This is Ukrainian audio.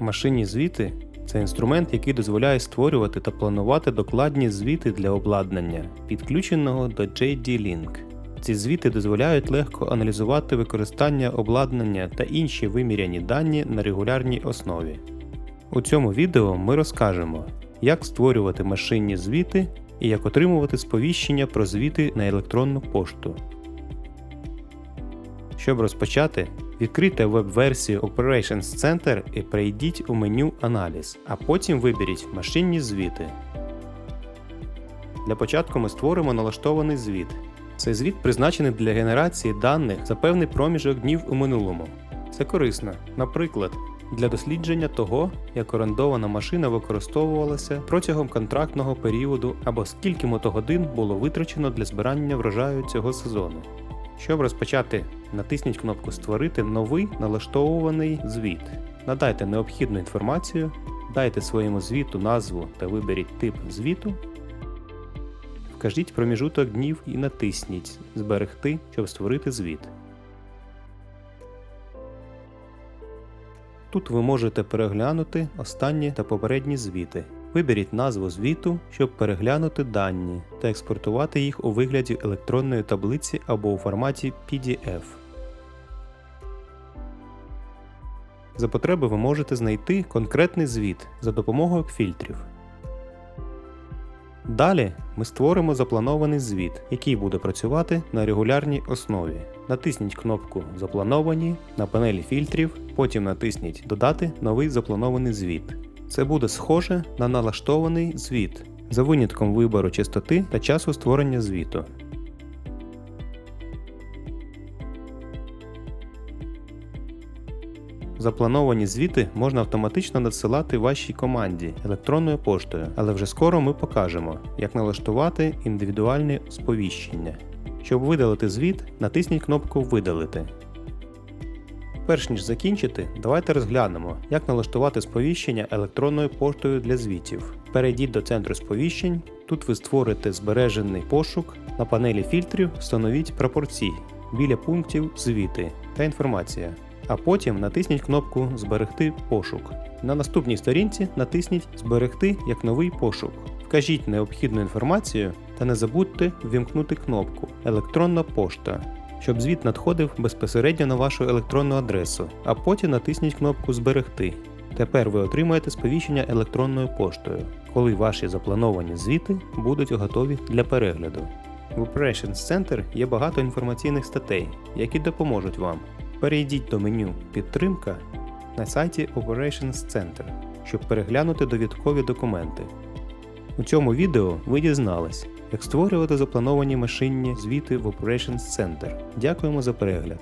Машинні звіти це інструмент, який дозволяє створювати та планувати докладні звіти для обладнання, підключеного до JD-Link. Ці звіти дозволяють легко аналізувати використання обладнання та інші виміряні дані на регулярній основі. У цьому відео ми розкажемо, як створювати машинні звіти і як отримувати сповіщення про звіти на електронну пошту. Щоб розпочати, відкрийте веб-версію Operations Center і перейдіть у меню Аналіз, а потім виберіть Машинні звіти. Для початку ми створимо налаштований звіт. Цей звіт призначений для генерації даних за певний проміжок днів у минулому. Це корисно, наприклад, для дослідження того, як орендована машина використовувалася протягом контрактного періоду або скільки мотогодин було витрачено для збирання врожаю цього сезону. Щоб розпочати, натисніть кнопку Створити новий налаштовуваний звіт. Надайте необхідну інформацію, дайте своєму звіту назву та виберіть тип звіту. Вкажіть проміжуток днів і натисніть Зберегти, щоб створити звіт. Тут ви можете переглянути останні та попередні звіти. Виберіть назву звіту, щоб переглянути дані та експортувати їх у вигляді електронної таблиці або у форматі PDF. За потреби ви можете знайти конкретний звіт за допомогою фільтрів. Далі ми створимо запланований звіт, який буде працювати на регулярній основі. Натисніть кнопку Заплановані на панелі фільтрів, потім натисніть Додати новий запланований звіт. Це буде схоже на налаштований звіт за винятком вибору частоти та часу створення звіту. Заплановані звіти можна автоматично надсилати вашій команді електронною поштою, але вже скоро ми покажемо, як налаштувати індивідуальне сповіщення. Щоб видалити звіт, натисніть кнопку Видалити. Перш ніж закінчити, давайте розглянемо, як налаштувати сповіщення електронною поштою для звітів. Перейдіть до центру сповіщень. Тут ви створите збережений пошук. На панелі фільтрів встановіть пропорції біля пунктів Звіти та інформація. А потім натисніть кнопку Зберегти пошук. На наступній сторінці натисніть Зберегти як новий пошук. Вкажіть необхідну інформацію та не забудьте ввімкнути кнопку Електронна пошта, щоб звіт надходив безпосередньо на вашу електронну адресу, а потім натисніть кнопку Зберегти. Тепер ви отримаєте сповіщення електронною поштою, коли ваші заплановані звіти будуть готові для перегляду. В Operations Center є багато інформаційних статей, які допоможуть вам. Перейдіть до меню Підтримка на сайті Operations Center, щоб переглянути довідкові документи. У цьому відео ви дізнались, як створювати заплановані машинні звіти в Operations Center. Дякуємо за перегляд!